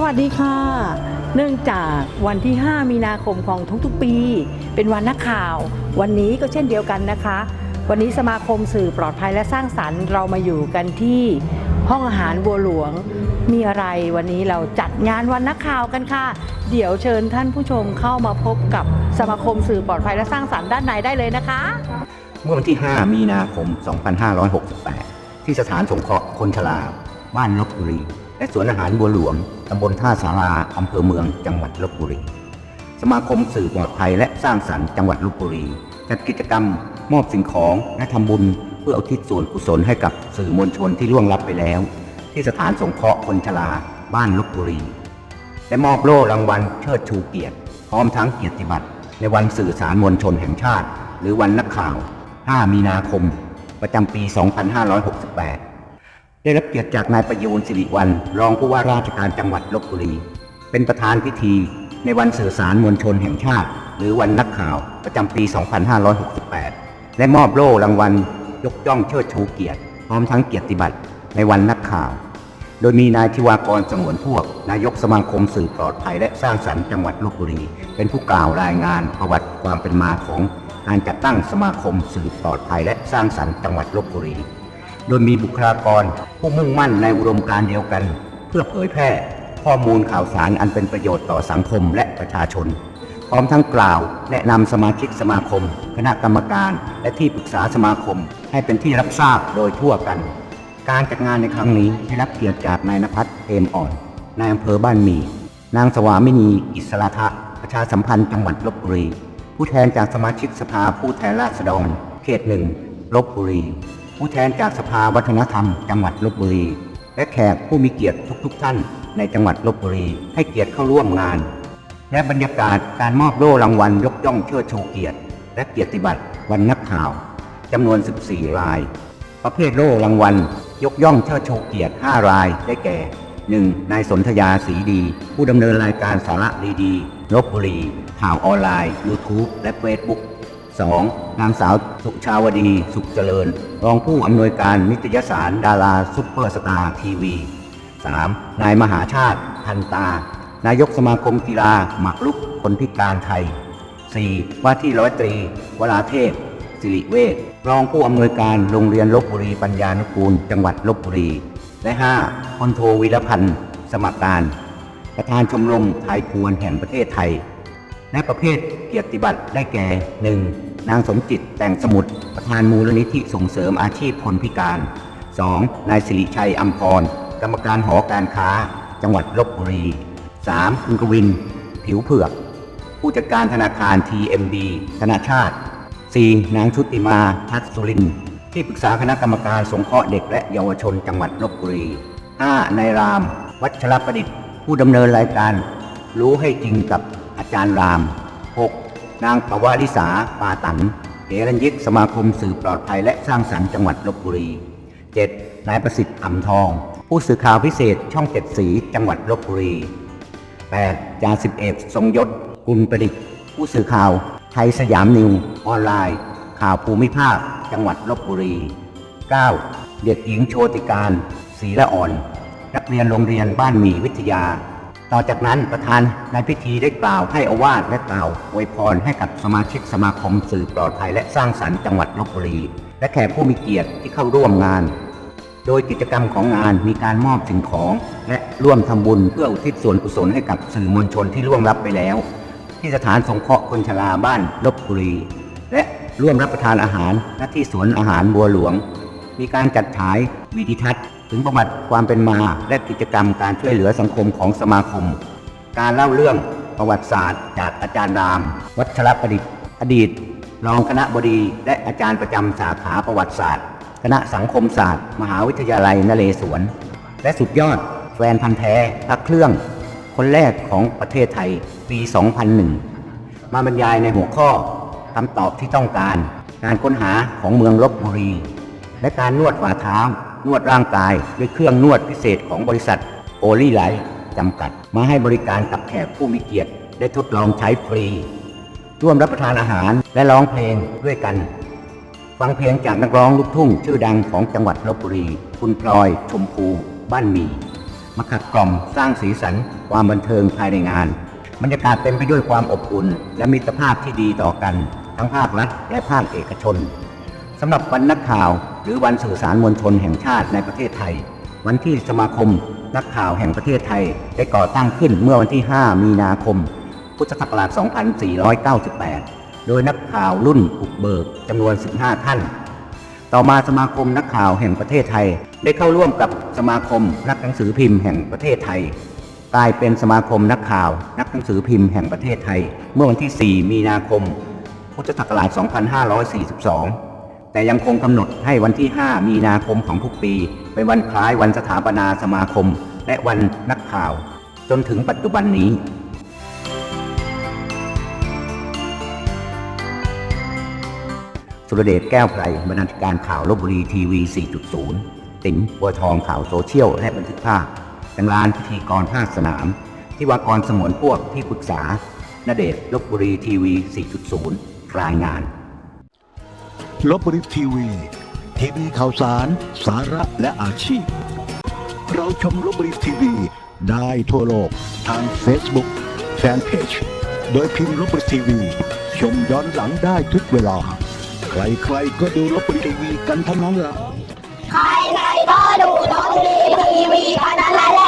สวัสดีค่ะ เนื่องจากวันที่ 5 มีนาคมของทุกๆปี เป็นวันนักข่าว วันนี้ก็เช่นเดียวกันนะคะ วันนี้สมาคมสื่อปลอดภัยและสร้างสรรค์เรามาอยู่กันที่ห้องอาหารบัวหลวงมีอะไรวันนี้เราจัดงานวันนักข่าวกันค่ะ เดี๋ยวเชิญท่านผู้ชมเข้ามาพบกับสมาคมสื่อปลอดภัยและสร้างสรรค์ด้านในได้เลยนะคะ เมื่อวันที่ 5 มีนาคม 2568 ที่สถานสงเคราะห์คนชราบ้านลบบุรี และสวนอาหารบัวหลวงตำบลท่าสาราอำเภอเมืองจังหวัดลบบุรี สมาคมสื่อปลอดภัยและสร้างสรรค์จังหวัดลบบุรีจัดกิจกรรมมอบสิ่งของและทำบุญเพื่ออุทิศส่วนกุศลให้กับสื่อมวลชนที่ล่วงลับไปแล้ว ที่สถานสงเคราะห์คนชราบ้านลบบุรี และมอบโล่รางวัลเชิดชูเกียรติ พร้อมทั้งเกียรติบัตรในวันสื่อสารมวลชนแห่งชาติ หรือวันนักข่าว 5 มีนาคม ประจำปี 2568 ได้รับเกียรติจากนายประยูนสิริวัลรองผู้ว่าราชการจังหวัดลบบุรี เป็นประธานพิธีในวันสื่อสารมวลชนแห่งชาติ หรือวันนักข่าวประจำปี 2568 และมอบโล่รางวัล ยกย่องเชิดชูเกียรติ พร้อมทั้งเกียรติบัตรในวันนักข่าว โดยมีนายธิวากรสงวนพวก นายกสมาคมสื่อปลอดภัยและสร้างสรรค์จังหวัดลบบุรี เป็นผู้กล่าวรายงานประวัติความเป็นมาของการจัดตั้งสมาคมสื่อปลอดภัยและสร้างสรรค์จังหวัดลบบุรี โดยมีบุคลากร ผู้มุ่งมั่นในอุดมการเดียวกัน เพื่อเผยแพร่ข้อมูลข่าวสารอันเป็นประโยชน์ต่อสังคมและประชาชน พร้อมทั้งกล่าวแนะนำสมาชิกสมาคม คณะกรรมการและที่ปรึกษาสมาคม ให้เป็นที่รับทราบโดยทั่วกัน การจัดงานในครั้งนี้ได้รับเกียรติจากนายนภัสเอมอ่อนนายอำเภอบ้านหมีนางสวามินีอิสระทะประชาสัมพันธ์จังหวัดลบบุรี ผู้แทนจากสมาชิกสภาผู้แทนราษฎร เขตหนึ่งลบบุรี ผู้แทนจากสภาวัฒนธรรม จังหวัดลบบุรี และแขกผู้มีเกียรติทุกๆท่านในจังหวัดลบบุรีให้เกียรติเข้าร่วมงาน และบรรยากาศการมอบโล่รางวัลยกย่องเชิดชูเกียรติ และเกียรติบัตรวันนักข่าวจำนวน 14 ราย ประเภทโล่รางวัล ยกย่องเชิดชูเกียรติ 5 รายได้แก่ 1. นายสนธยาสีดี ผู้ดำเนินรายการสาระดีๆลบบุรี ข่าวออนไลน์ YouTube และ Facebook 2. นางสาวสุชาวดีสุขเจริญ รองผู้อำนวยการนิตยสารดาราซุปเปอร์สตาร์ทีวี 3. นายมหาชาติพันตา นายกสมาคมกีฬาหมากรุกคนพิการไทย 4. ว่าที่ร้อยตรี วราเทพ สิริเวชรองผู้อำนวยการโรงเรียนลบบุรีปัญญานุกูล จังหวัดลบบุรี และ 5. พลโทวีรพันธ์ สมัครการ ประธานชมรมไทยพวนแห่งประเทศไทย และประเภทเกียรติบัตรได้แก่ 1. นางสมจิตแต่งสมุทรประธานมูลนิธิส่งเสริมอาชีพคนพิการ 2. นายสิริชัยอัมพร กรรมการหอการค้า จังหวัดลบบุรี 3. คุณกวิน ผิวเผือก ผู้จัดการธนาคาร TMB ธนาชาติ 4. นางชุติมาทัศสุรินทร์ที่ปรึกษาคณะกรรมการสงเคราะห์เด็กและเยาวชนจังหวัดลบบุรี 5. นายราม วัชรประดิษฐ์ ผู้ดำเนินรายการ รู้ให้จริงกับอาจารย์ราม 6. นางปวาริสาปาตันเฮรัญยิกสมาคมสื่อปลอดภัยและสร้างสรรค์จังหวัดลบบุรี 7. นายประสิทธิ์อ่ำทอง ผู้สื่อข่าวพิเศษช่องเจ็ดสีจังหวัดลบบุรี 8. จ่าสิบเอกทรงยศกุลประดิษฐ์ผู้สื่อข่าวไทยสยามนิวออนไลน์ ข่าวภูมิภาค จังหวัดลบบุรี 9. เด็กหญิงโชติการศรีละอ่อน นักเรียนโรงเรียนบ้านหมีวิทยา ต่อจากนั้นประธานในพิธีได้กล่าวให้อาวาสและกล่าวอวยพรให้กับสมาชิกสมาคมสื่อปลอดภัยและสร้างสรรค์จังหวัดลบบุรี และแขกผู้มีเกียรติที่เข้าร่วมงาน โดยกิจกรรมของงานมีการมอบสิ่งของ และร่วมทำบุญเพื่ออุทิศส่วนกุศลให้กับสื่อมวลชนที่ล่วงลับไปแล้ว ที่สถานสงเคราะห์คนชราบ้านลบบุรี และร่วมรับประทานอาหารณที่สวนอาหารบัวหลวง มีการจัดฉายวิดีทัศน์ ถึงประวัติความเป็นมาและกิจกรรมการช่วยเหลือสังคมของสมาคม การเล่าเรื่องประวัติศาสตร์ จากอาจารย์ราม วัชรประดิษฐ์อดีต รองคณะบดีและอาจารย์ประจำสาขาประวัติศาสตร์ คณะสังคมศาสตร์ มหาวิทยาลัยนเรศวร และสุดยอดแฟนพันธ์แท้พักเครื่อง คนแรกของประเทศไทยปี 2001 มาบรรยายในหัวข้อคำตอบที่ต้องการ การค้นหาของเมืองลบบุรี และการนวดฝ่าเท้า นวดร่างกายด้วยเครื่องนวดพิเศษของบริษัทโอลี่ไลท์จำกัด มาให้บริการกับแขกผู้มีเกียรติได้ทดลองใช้ฟรี ร่วมรับประทานอาหารและร้องเพลงด้วยกัน ฟังเพลงจากนักร้องลูกทุ่ง ชื่อดังของจังหวัดลบบุรี คุณพลอย ชมพูบ้านมี มาขัดกล่อมสร้างสีสันความบันเทิงภายในงาน บรรยากาศเต็มไปด้วยความอบอุ่น และมิตรภาพที่ดีต่อกัน ทั้งภาครัฐและภาคเอกชนสำหรับวันนักข่าว รือวันสื่อสารมวลชนแห่งชาติในประเทศไทย วันที่สมาคมนักข่าวแห่งประเทศไทยได้ก่อตั้งขึ้นเมื่อวันที่ 5 มีนาคม พุทธศักราช 2498 โดยนักข่าวรุ่นบุกเบิกจำนวน 15 ท่าน ต่อมาสมาคมนักข่าวแห่งประเทศไทย ได้เข้าร่วมกับสมาคมนักหนังสือพิมพ์แห่งประเทศไทยกลายเป็นสมาคมนักข่าว นักหนังสือพิมพ์แห่งประเทศไทย เมื่อวันที่ 4 มีนาคม พุทธศักราช 2542 แต่ยังคงกำหนดให้วันที่ 5 มีนาคมของทุกปี เป็นวันคล้ายวันสถาปนาสมาคม และวันนักข่าว จนถึงปัจจุบันนี้ สุรเดชแก้วไพรบรรณาธิการข่าวลบบุรีทีวี 4.0 ติ๋มบัวทองข่าวโซเชียล และบันทึกภาพจังรานพิธีกรภาคสนาม ที่วากรสมวนพวกที่ปรึกษาณเดชลบบุรีทีวี 4.0 รายงาน ลบบุรีทีวี ทีวีข่าวสาร สาระและอาชีพ เราชมลบบุรีทีวี ได้ทั่วโลกทาง Facebook Fanpage โดยพิมพ์ลบบุรีทีวี ชมย้อนหลังได้ทุกเวลา ใครๆก็ดูลบบุรีทีวีกันทั้งนั้นละใครๆก็ดูดนตรีทีวีกันนั่นแหละ